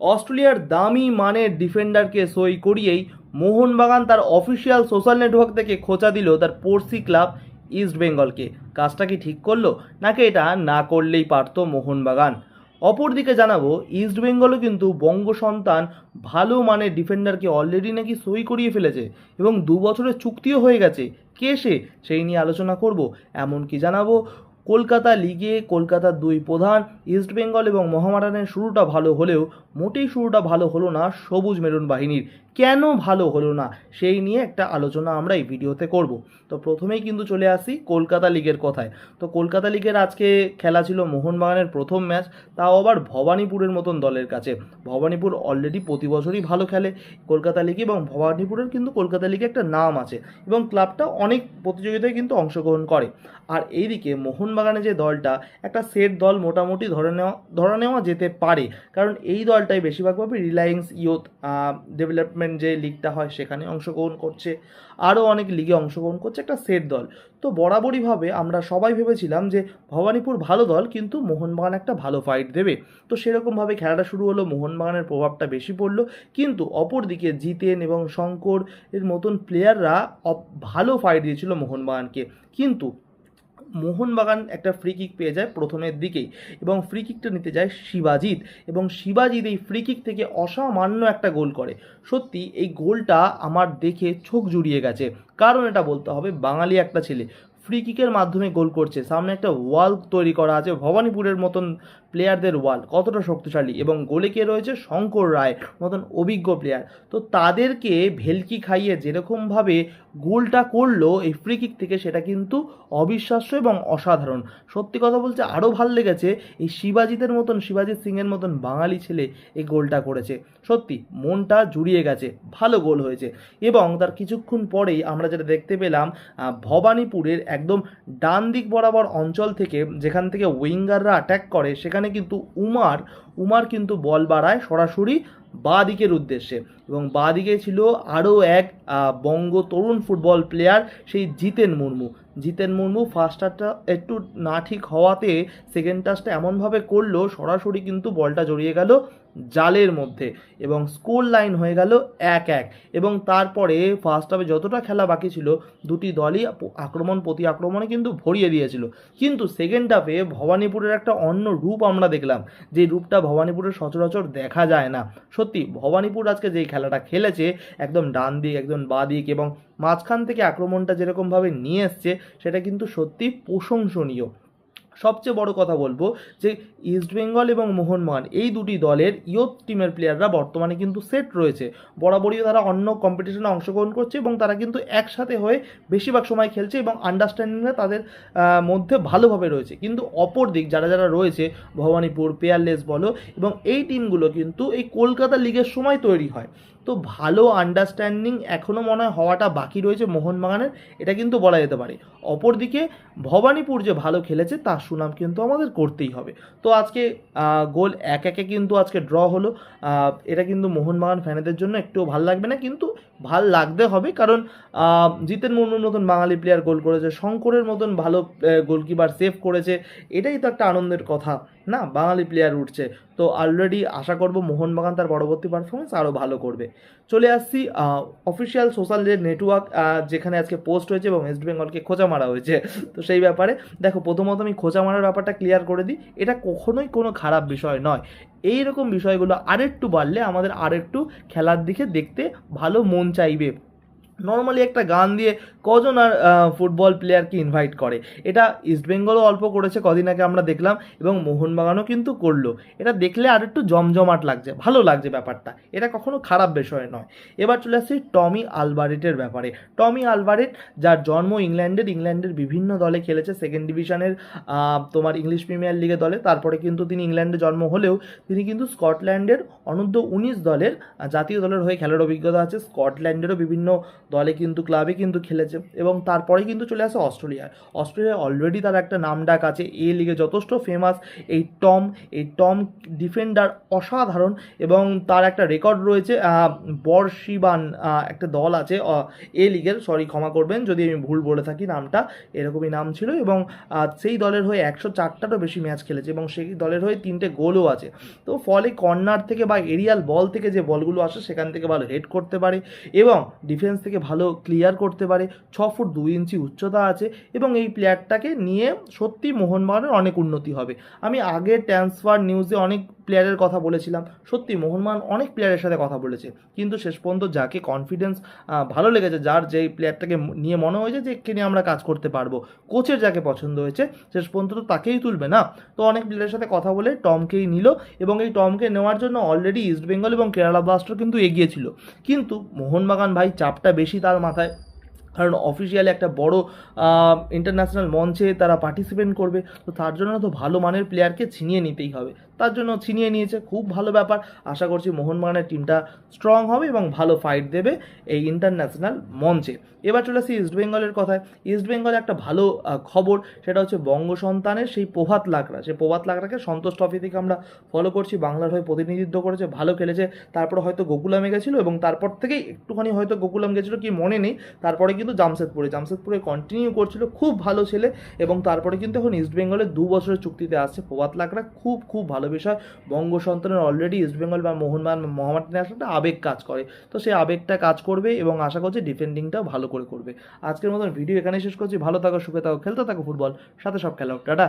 অস্ট্রেলিয়ার দামি মানের ডিফেন্ডারকে সই করিয়েই মোহনবাগান তার অফিসিয়াল সোশ্যাল নেটওয়ার্ক থেকে খোঁচা দিল তার পড়শি ক্লাব ইস্ট বেঙ্গলকে। কাজটা কি ঠিক করল? নাকি এটা না করলেই পারতো মোহনবাগান? অপরদিকে জানাব, ইস্ট বেঙ্গলও কিন্তু বঙ্গ সন্তান ভালো মানের ডিফেন্ডারকে অলরেডি নাকি সই করিয়ে ফেলেছে এবং দু বছরের চুক্তিও হয়ে গেছে। কে সে? সেই নিয়ে আলোচনা করব। এমনকি জানাব কলকাতা লিগে কলকাতার দুই প্রধান ইস্ট বেঙ্গল এবং মহামারানের শুরুটা ভালো হলেও মোটেই শুরুটা ভালো হলো না সবুজ মেরুন বাহিনীর। কেন ভালো হলো না? সেই নিয়ে একটা আলোচনা আমরা এই ভিডিওতে করব। তো প্রথমেই কিন্তু চলে আসি কলকাতা লিগের কথায়। তো কলকাতা লিগের আজকে খেলা ছিল মোহনবাগানের প্রথম ম্যাচ, তাও আবার ভবানীপুরের মতন দলের কাছে। ভবানীপুর অলরেডি প্রতি বছরই ভালো খেলে কলকাতা লিগে এবং ভবানীপুরের কিন্তু কলকাতা লিগে একটা নাম আছে এবং ক্লাবটা অনেক প্রতিযোগিতায় কিন্তু অংশগ্রহণ করে। আর এইদিকে মোহনবাগানে যে দলটা, একটা সেট দল মোটামুটি ধরে নেওয়া ধরে নেওয়া যেতে পারে। কারণ এই দলটাই বেশিরভাগভাবে রিলায়েন্স ইয়ুথ ডেভেলপমেন্ট যে লিগটা হয়, সেখানে অংশগ্রহণ করছে। আরও অনেক লিগে অংশগ্রহণ করছে একটা সেট দল। তো বরাবরইভাবে আমরা সবাই ভেবেছিলাম যে ভবানীপুর ভালো দল, কিন্তু মোহনবাগান একটা ভালো ফাইট দেবে। তো সেরকমভাবে খেলাটা শুরু হলো, মোহনবাগানের প্রভাবটা বেশি পড়ল। কিন্তু অপরদিকে জিতেন এবং শঙ্কর এর মতন প্লেয়াররা ভালো ফাইট দিয়েছিল মোহনবাগানকে। কিন্তু মোহনবাগান একটা ফ্রি কিক পেয়ে যায় প্রথমের দিকেই এবং ফ্রি কিকটা নিতে যায় শিবাজিৎ এবং শিবাজিৎ এই ফ্রি কিক থেকে অসামান্য একটা গোল করে। সত্যি এই গোলটা আমার দেখে চোখ জুড়িয়ে গেছে। কারণ এটা বলতে হবে বাঙালি একটা ছেলে। ফ্রি কিকের মাধ্যমে গোল করছে। সামনে একটা ওয়াল তৈরি করা আছে ভবানীপুরের মতন প্লেয়ারদের ওয়াল কতটা শক্তিশালী এবং গোলে কে রয়েছে? শঙ্কর রায়, মতন অভিজ্ঞ প্লেয়ার। তো তাদেরকে ভেলকি খাইয়ে যেরকমভাবে গোলটা করল, এই ফ্রি কিক থেকে সেটা কিন্তু অবিশ্বাস্য এবং অসাধারণ। সত্যি কথা বলছে আরও ভালো লেগেছে এই শিবাজিতের মতন, শিবাজিৎ সিংয়ের মতন বাঙালি ছেলে এই গোলটা করেছে। সত্যি, মনটা জুড়িয়ে গেছে, ভালো গোল হয়েছে। এবং তার কিছুক্ষণ পরেই আমরা যেটা দেখতে পেলাম ভবানীপুরের একদম ডান দিক বরাবর অঞ্চল থেকে, যেখান থেকে উইঙ্গাররা অ্যাটাক করে, সেখানে কিন্তু উমার উমার কিন্তু বল বাড়ায় সরাসরি বাঁ দিকের উদ্দেশ্যে এবং বাঁ দিকে ছিল আরও এক বঙ্গ তরুণ ফুটবল প্লেয়ার সেই জিতেন মুর্মু। জিতেন মুর্মু ফার্স্ট টাচটা একটু না ঠিক হওয়াতে সেকেন্ড টাচটা এমনভাবে করল, সরাসরি কিন্তু বলটা জড়িয়ে গেল জালের মধ্যে এবং স্কোর লাইন হয়ে গেল এক এক। এবং তারপরে ফার্স্ট হাফে যতটা খেলা বাকি ছিল, দুটি দলই আক্রমণ প্রতি আক্রমণে কিন্তু ভরিয়ে দিয়েছিল। কিন্তু সেকেন্ড হাফে ভবানীপুরের একটা অন্য রূপ আমরা দেখলাম, যে রূপটা ভবানীপুরের সচরাচর দেখা যায় না। সত্যি, ভবানীপুর আজকে যেই খেলাটা খেলেছে, একদম ডান দিক, একদম বা দিক এবং মাঝখান থেকে আক্রমণটা যেরকমভাবে নিয়ে এসছে, সেটা কিন্তু সত্যি প্রশংসনীয়। সবচেয়ে বড় কথা বলব যে ইস্টবেঙ্গল এবং মোহনবাগান এই দুটি দলের ইয়ুথ টিমের প্লেয়াররা বর্তমানে কিন্তু সেট রয়েছে। বরাবরই তারা অন্য কম্পিটিশনে অংশগ্রহণ করছে এবং তারা কিন্তু একসাথে হয়ে বেশিরভাগ সময় খেলছে এবং আন্ডারস্ট্যান্ডিংটা তাদের মধ্যে ভালোভাবে রয়েছে। কিন্তু অপর দিক যারা যারা রয়েছে, ভবানীপুর পেয়ারলেস বলো, এবং এই টিমগুলো কিন্তু এই কলকাতা লিগের সময় তৈরি হয়। তো ভালো আন্ডারস্ট্যান্ডিং এখনও মনে হয় হওয়াটা বাকি রয়েছে মোহনবাগানের, এটা কিন্তু বলা যেতে পারে। অপরদিকে, ভবানীপুর যে ভালো খেলেছে, তার সুনাম কিন্তু আমাদের করতেই হবে। তো আজকে গোল এক একে কিন্তু আজকে ড্র হলো। এটা কিন্তু মোহনবাগান ফ্যানেদের জন্য একটুও ভালো লাগবে না, কিন্তু ভালো লাগতে হবে কারণ জিতেন মুর্মুর মতন বাঙালি প্লেয়ার গোল করেছে, শঙ্করের মতন ভালো গোলকিপার সেভ করেছে, এটাই তো একটা আনন্দের কথা। না, বাঙালি প্লেয়ার উঠছে। তো অলরেডি আশা করব মোহনবাগান তার পরবর্তী পারফরমেন্স আরও ভালো করবে। চলে আসছি অফিসিয়াল সোশ্যাল যে নেটওয়ার্ক যেখানে আজকে পোস্ট হয়েছে এবং ওয়েস্ট বেঙ্গলকে খোঁচা মারা হয়েছে। তো সেই ব্যাপারে, দেখো, প্রথমত আমি খোঁচা মারার ব্যাপারটা ক্লিয়ার করে দিই, এটা কখনোই কোনো খারাপ বিষয় নয়। এই রকম বিষয়গুলো আরেকটু বাড়লে আমাদের আরেকটু খেলার দিকে দেখতে ভালো মন চাইবে। নর্মালি একটা গান দিয়ে কজন আর ফুটবল প্লেয়ারকে ইনভাইট করে? এটা ইস্টবেঙ্গলও অল্প করেছে, কদিন আগে আমরা দেখলাম, এবং মোহনবাগানও কিন্তু করল। এটা দেখলে আর একটু জমজমাট লাগছে, ভালো লাগছে ব্যাপারটা। এটা কখনো খারাপ বিষয় নয়। এবার চলে আসছি টমি আলবারেটের ব্যাপারে। টমি আলবারেট যার জন্ম ইংল্যান্ডের ইংল্যান্ডের বিভিন্ন দলে খেলেছে সেকেন্ড ডিভিশনের তোমার ইংলিশ প্রিমিয়ার লিগে দলে। তারপরে কিন্তু তিনি ইংল্যান্ডে জন্ম হলেও, তিনি কিন্তু স্কটল্যান্ডের অনূর্ধ্ব উনিশ দলের জাতীয় দলের হয়ে খেলার অভিজ্ঞতা আছে। স্কটল্যান্ডেরও বিভিন্ন দলে কিন্তু ক্লাবে কিন্তু খেলেছে এবং তারপরে কিন্তু চলে আসে অস্ট্রেলিয়ায় অস্ট্রেলিয়ায় অলরেডি তার একটা নাম ডাক আছে, এ লিগে যথেষ্ট ফেমাস এই টম এই টম ডিফেন্ডার অসাধারণ এবং তার একটা রেকর্ড রয়েছে বর্ষিবান একটা দল আছে এ লিগের সরি ক্ষমা করবেন, যদি আমি ভুল বলে থাকি নামটা, এরকমই নাম ছিল এবং সেই দলের হয়ে একশো চারটারও বেশি ম্যাচ খেলেছে এবং সেই দলের হয়ে তিনটে গোলও আছে। তো ফলে কর্নার থেকে বা এরিয়াল বল থেকে যে বলগুলো আসে, সেখান থেকে ভালো হেড করতে পারে এবং ডিফেন্স থেকে ভালো ক্লিয়ার করতে পারে। ছ ফুট দুই ইঞ্চি উচ্চতা আছে এবং এই প্লেয়ারটাকে নিয়ে সত্যি মোহনবাগানের অনেক উন্নতি হবে। আমি আগে ট্রান্সফার নিউজে অনেক প্লেয়ারের কথা বলেছিলাম। সত্যি মোহনবাগান অনেক প্লেয়ারের সাথে কথা বলেছে। কিন্তু শেষ পর্যন্ত যাকে কনফিডেন্স ভালো লেগেছে, যার যেই প্লেয়ারটাকে নিয়ে মনে হয়েছে যে, একে নিয়ে আমরা কাজ করতে পারব কোচের যাকে পছন্দ হয়েছে, শেষ পর্যন্ত তো তাকেই তুলবে না? তো অনেক প্লেয়ারের সাথে কথা বলে টমকেই নিল এবং এই টমকে নেওয়ার জন্য অলরেডি ইস্টবেঙ্গল এবং কেরালা ব্লাস্টার কিন্তু এগিয়েছিল কিন্তু মোহনবাগান ভাই চাপটা বেশি তার মাথায়। কারণ অফিসিয়ালি একটা বড় ইন্টারন্যাশনাল মঞ্চে তারা পার্টিসিপেট করবে। তো তার জন্য তো ভালো মানের প্লেয়ারকে ছিনিয়ে নিতেই হবে। তার জন্য ছিনিয়ে নিয়েছে। খুব ভালো ব্যাপার। আশা করছি মোহনবাগানের টিমটা স্ট্রং হবে এবং ভালো ফাইট দেবে এই ইন্টারন্যাশনাল মঞ্চে। এবার চলে আসি ইস্টবেঙ্গলের কথায়। ইস্টবেঙ্গলে একটা ভালো খবর, সেটা হচ্ছে বঙ্গ সন্তানের সেই প্রভাত লাকড়া। সেই প্রভাত লাকড়াকে সন্তোষ ট্রফি থেকে আমরা ফলো করছি। বাংলার হয়ে প্রতিনিধিত্ব করেছে, ভালো খেলেছে। তারপর হয়তো গোকুলামে গেছিল এবং তারপর থেকেই একটুখানি হয়তো গোকুলাম গেছিল কি মনে নেই। তারপরে কিন্তু জামশেদপুরে জামশেদপুরে কন্টিনিউ করছিল খুব ভালো ছেলে এবং তারপরে কিন্তু এখন ইস্ট ইস্টবেঙ্গলের দু বছরের চুক্তিতে আসছে প্রভাত লাকড়া। খুব খুব ভালো বিষয়। বঙ্গ সন্তানের অলরেডি ইস্টবেঙ্গল বা মোহনবান মহামাটি ন্যাশনালটা আবেগ কাজ করে। তো সেই আবেগটা কাজ করবে এবং আশা করছি ডিফেন্ডিংটাও ভালো করে করবে। আজকের মতন ভিডিও এখানে শেষ করছি। ভালো থাকো, সুখে থাকো, খেলতে থাকো ফুটবল সাথে সব খেলো টাটা।